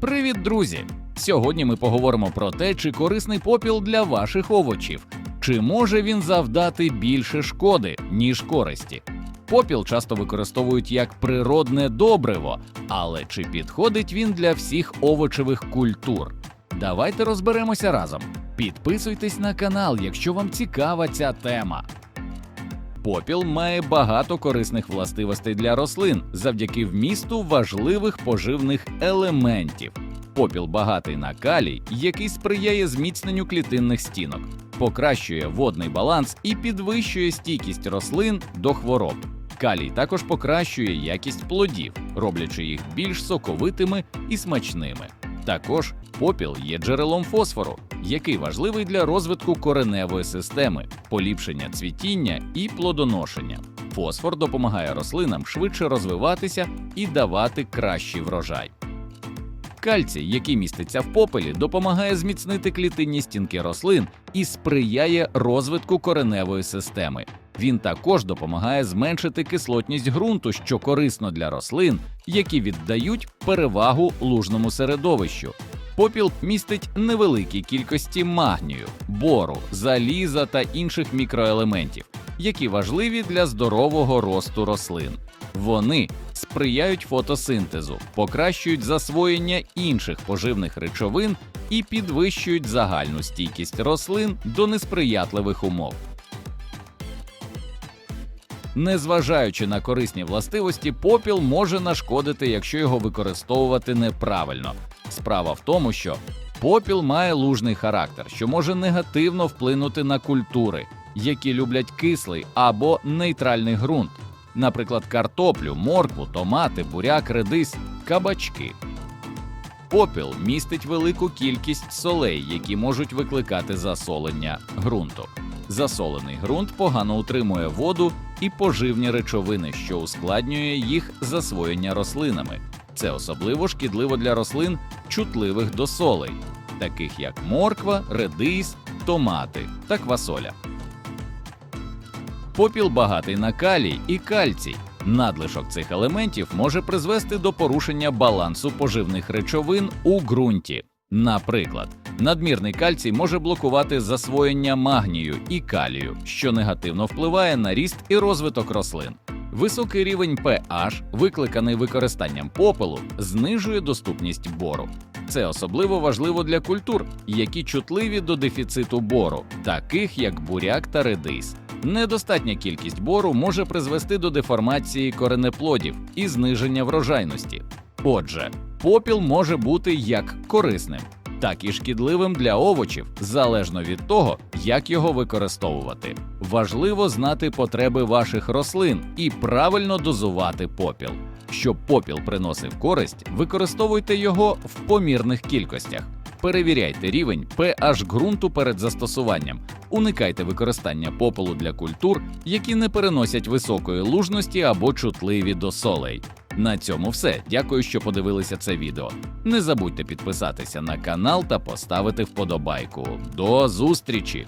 Привіт, друзі! Сьогодні ми поговоримо про те, чи корисний попіл для ваших овочів, чи може він завдати більше шкоди, ніж користі. Попіл часто використовують як природне добриво, але чи підходить він для всіх овочевих культур? Давайте розберемося разом. Підписуйтесь на канал, якщо вам цікава ця тема. Попіл має багато корисних властивостей для рослин завдяки вмісту важливих поживних елементів. Попіл багатий на калій, який сприяє зміцненню клітинних стінок, покращує водний баланс і підвищує стійкість рослин до хвороб. Калій також покращує якість плодів, роблячи їх більш соковитими і смачними. Також попіл є джерелом фосфору, який важливий для розвитку кореневої системи, поліпшення цвітіння і плодоношення. Фосфор допомагає рослинам швидше розвиватися і давати кращий врожай. Кальцій, який міститься в попелі, допомагає зміцнити клітинні стінки рослин і сприяє розвитку кореневої системи. Він також допомагає зменшити кислотність ґрунту, що корисно для рослин, які віддають перевагу лужному середовищу. Попіл містить невеликі кількості магнію, бору, заліза та інших мікроелементів, які важливі для здорового росту рослин. Вони сприяють фотосинтезу, покращують засвоєння інших поживних речовин і підвищують загальну стійкість рослин до несприятливих умов. Незважаючи на корисні властивості, попіл може нашкодити, якщо його використовувати неправильно. Справа в тому, що попіл має лужний характер, що може негативно вплинути на культури, які люблять кислий або нейтральний ґрунт, наприклад, картоплю, моркву, томати, буряк, редис, кабачки. Попіл містить велику кількість солей, які можуть викликати засолення ґрунту. Засолений ґрунт погано утримує воду і поживні речовини, що ускладнює їх засвоєння рослинами. Це особливо шкідливо для рослин, чутливих до солей, таких як морква, редис, томати та квасоля. Попіл багатий на калій і кальцій. Надлишок цих елементів може призвести до порушення балансу поживних речовин у ґрунті. Наприклад, надмірний кальцій може блокувати засвоєння магнію і калію, що негативно впливає на ріст і розвиток рослин. Високий рівень pH, викликаний використанням попелу, знижує доступність бору. Це особливо важливо для культур, які чутливі до дефіциту бору, таких як буряк та редис. Недостатня кількість бору може призвести до деформації коренеплодів і зниження врожайності. Отже, попіл може бути як корисним, так і шкідливим для овочів, залежно від того, як його використовувати. Важливо знати потреби ваших рослин і правильно дозувати попіл. Щоб попіл приносив користь, використовуйте його в помірних кількостях. Перевіряйте рівень pH ґрунту перед застосуванням. Уникайте використання попелу для культур, які не переносять високої лужності або чутливі до солей. На цьому все. Дякую, що подивилися це відео. Не забудьте підписатися на канал та поставити вподобайку. До зустрічі!